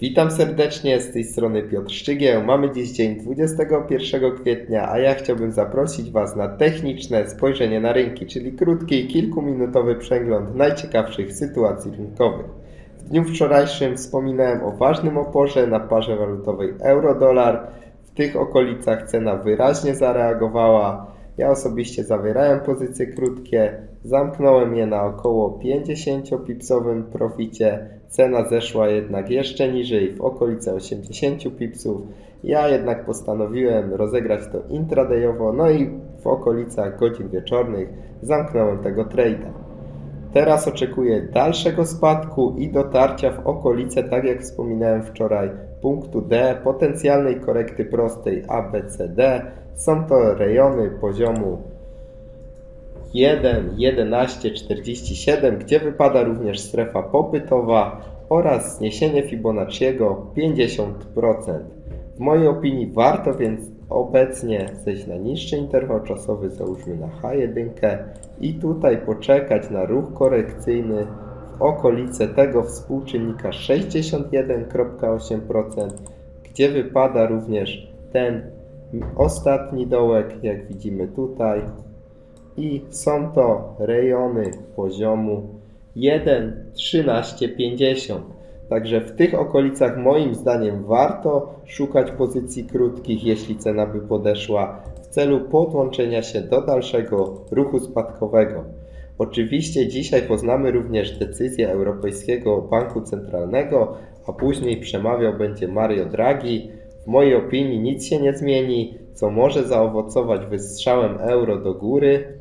Witam serdecznie, z tej strony Piotr Szczygieł. Mamy dziś dzień 21 kwietnia, a ja chciałbym zaprosić Was na techniczne spojrzenie na rynki, czyli krótki, kilkuminutowy przegląd najciekawszych sytuacji rynkowych. W dniu wczorajszym wspominałem o ważnym oporze na parze walutowej euro-dolar. W tych okolicach cena wyraźnie zareagowała. Ja osobiście zawierałem pozycje krótkie, zamknąłem je na około 50-pipsowym proficie. Cena zeszła jednak jeszcze niżej, w okolice 80 pipsów. Ja jednak postanowiłem rozegrać to intradayowo, no i w okolicach godzin wieczornych zamknąłem tego trade'a. Teraz oczekuję dalszego spadku i dotarcia w okolice, tak jak wspominałem wczoraj, punktu D, potencjalnej korekty prostej ABCD. Są to rejony poziomu 1, 11, 47, gdzie wypada również strefa popytowa oraz zniesienie Fibonacciego 50%. W mojej opinii warto więc obecnie zejść na niższy interwał czasowy, załóżmy na H1 i tutaj poczekać na ruch korekcyjny w okolice tego współczynnika 61,8%, gdzie wypada również ten ostatni dołek, jak widzimy tutaj. I są to rejony poziomu 1,1350. Także w tych okolicach moim zdaniem warto szukać pozycji krótkich, jeśli cena by podeszła w celu podłączenia się do dalszego ruchu spadkowego. Oczywiście dzisiaj poznamy również decyzję Europejskiego Banku Centralnego, a później przemawiał będzie Mario Draghi. W mojej opinii nic się nie zmieni, co może zaowocować wystrzałem euro do góry.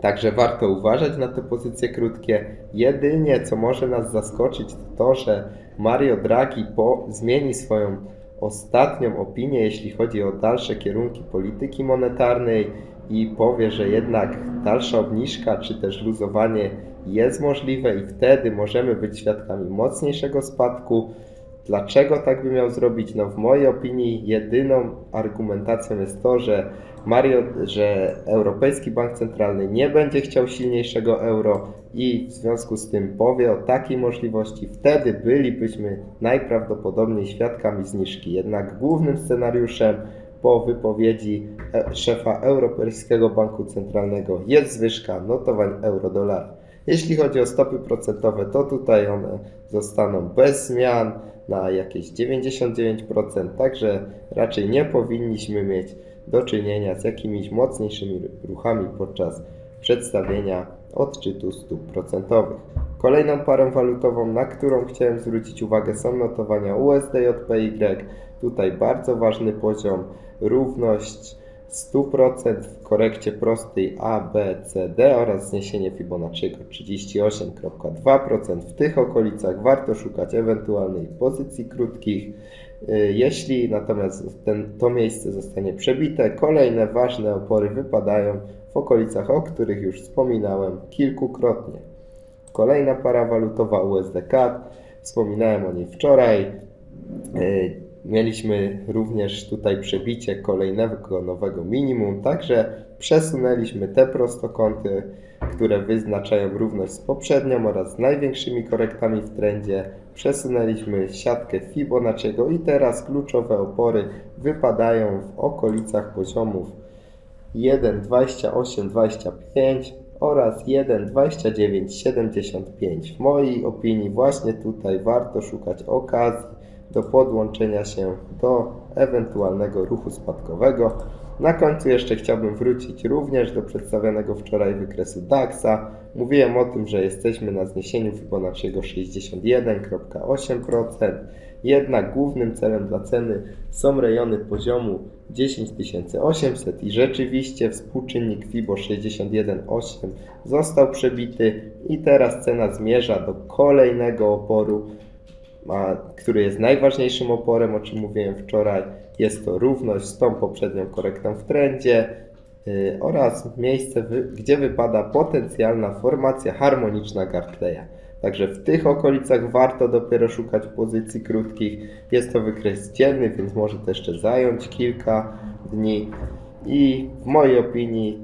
Także warto uważać na te pozycje krótkie. Jedynie co może nas zaskoczyć to to, że Mario Draghi po, zmieni swoją ostatnią opinię, jeśli chodzi o dalsze kierunki polityki monetarnej i powie, że jednak dalsza obniżka czy też luzowanie jest możliwe i wtedy możemy być świadkami mocniejszego spadku. Dlaczego tak by miał zrobić? No w mojej opinii jedyną argumentacją jest to, że Mario, że Europejski Bank Centralny nie będzie chciał silniejszego euro i w związku z tym powie o takiej możliwości, wtedy bylibyśmy najprawdopodobniej świadkami zniżki. Jednak głównym scenariuszem po wypowiedzi e- szefa Europejskiego Banku Centralnego jest zwyżka notowań euro-dolar. Jeśli chodzi o stopy procentowe, to tutaj one zostaną bez zmian na jakieś 99%, także raczej nie powinniśmy mieć do czynienia z jakimiś mocniejszymi ruchami podczas przedstawienia odczytu stóp procentowych. Kolejną parą walutową, na którą chciałem zwrócić uwagę, są notowania USDJPY. Tutaj bardzo ważny poziom, równość 100% w korekcie prostej A, B, C, D oraz zniesienie Fibonacciego 38,2%. W tych okolicach warto szukać ewentualnej pozycji krótkich. Y, Jeśli natomiast ten, to miejsce zostanie przebite, kolejne ważne opory wypadają w okolicach, o których już wspominałem kilkukrotnie. Kolejna para walutowa USD CAD, wspominałem o niej wczoraj. Mieliśmy również tutaj przebicie kolejnego nowego minimum, także przesunęliśmy te prostokąty, które wyznaczają równość z poprzednią oraz z największymi korektami w trendzie. Przesunęliśmy siatkę Fibonacciego i teraz kluczowe opory wypadają w okolicach poziomów 1,2825 oraz 1,2975. W mojej opinii właśnie tutaj warto szukać okazji do podłączenia się do ewentualnego ruchu spadkowego. Na końcu jeszcze chciałbym wrócić również do przedstawionego wczoraj wykresu DAX-a. Mówiłem o tym, że jesteśmy na zniesieniu Fibonacciego 61,8%. Jednak głównym celem dla ceny są rejony poziomu 10800 i rzeczywiście współczynnik FIBO 61,8 został przebity i teraz cena zmierza do kolejnego oporu ma, który jest najważniejszym oporem, o czym mówiłem wczoraj. Jest to równość z tą poprzednią korektą w trendzie yy, oraz miejsce, wy, gdzie wypada potencjalna formacja harmoniczna Gartleya. Także w tych okolicach warto dopiero szukać pozycji krótkich. Jest to wykres dzienny, więc może to jeszcze zająć kilka dni. I w mojej opinii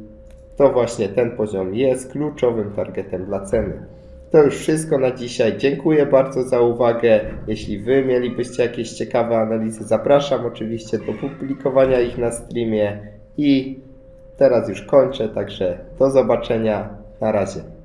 to właśnie ten poziom jest kluczowym targetem dla ceny. To już wszystko na dzisiaj. Dziękuję bardzo za uwagę. Jeśli Wy mielibyście jakieś ciekawe analizy, zapraszam oczywiście do publikowania ich na streamie. I teraz już kończę, także do zobaczenia. Na razie.